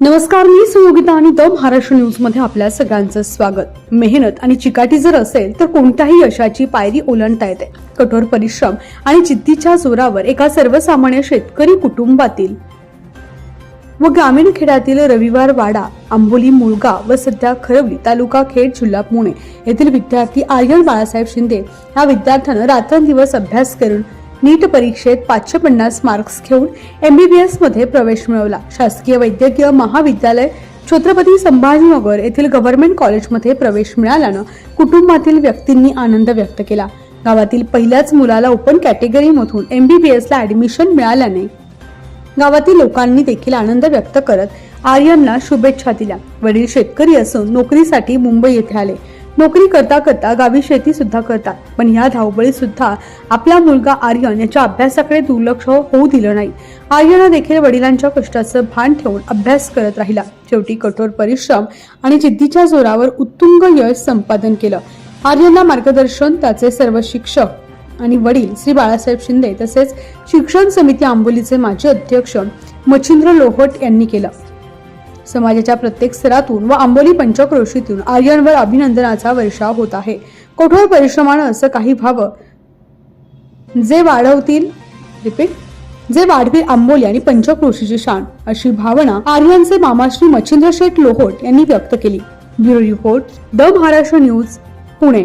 नमस्कार मी सुयोगिता आणि द महाराष्ट्र न्यूजमध्ये आपल्या सगळ्यांचं स्वागत. मेहनत आणि चिकाटी जर असेल तर कोणत्याही यशाची पायरी ओलांडता येते. कठोर परिश्रम आणि जिद्दीच्या जोरावर एका सर्वसामान्य शेतकरी कुटुंबातील व ग्रामीण खेड्यातील रविवार वाडा आंबोली मुळगा व सध्या खरवली तालुका खेड जिल्हा पुणे येथील विद्यार्थी आर्यन बाळासाहेब शिंदे या विद्यार्थ्यानं रात्रंदिवस अभ्यास करून नीट परीक्षेत पाचशे पन्नास मार्क्स घेऊन एमबीबीएसमध्ये प्रवेश मिळवला. शासकीय वैद्यकीय महाविद्यालय छत्रपती संभाजीनगर येथील गव्हर्नमेंट कॉलेजमध्ये प्रवेश मिळाल्यानं कुटुंबातील व्यक्तींनी आनंद व्यक्त केला. गावातील पहिल्याच मुलाला ओपन कॅटेगरीमधून एमबीबीएसला ॲडमिशन मिळाल्याने गावातील लोकांनी देखील आनंद व्यक्त करत आर्यनला शुभेच्छा दिल्या. वडील शेतकरी असून नोकरीसाठी मुंबई येथे आले. नोकरी करता करता गावी शेती सुद्धा करतात. पण ह्या धावपळीत सुद्धा आपला मुलगा आर्यन याच्या अभ्यासाकडे दुर्लक्ष होऊ दिलं नाही. आर्यन देखील वडिलांच्या कष्टाचं भान ठेवून अभ्यास करत राहिला. शेवटी कठोर परिश्रम आणि जिद्दीच्या जोरावर उत्तुंग यश संपादन केलं. आर्यनला मार्गदर्शन त्याचे सर्व शिक्षक आणि वडील श्री बाळासाहेब शिंदे तसेच शिक्षण समिती आंबोलीचे माजी अध्यक्ष मच्छिंद्र लोहट यांनी केलं. समाजाच्या प्रत्येक स्तरातून व आंबोली पंचक्रोशीतून आर्यनवर अभिनंदनाचा वर्षाव होत आहे. कठोर परिश्रमानं असं काही व्हावं? जे वाढवतील रिपीट जे वाढवी आंबोली आणि पंचक्रोशीची शान अशी भावना आर्यनचे मामाश्री मच्छिंद्र शेठ लोहोट यांनी व्यक्त केली. Bureau report the Maharashtra news Pune.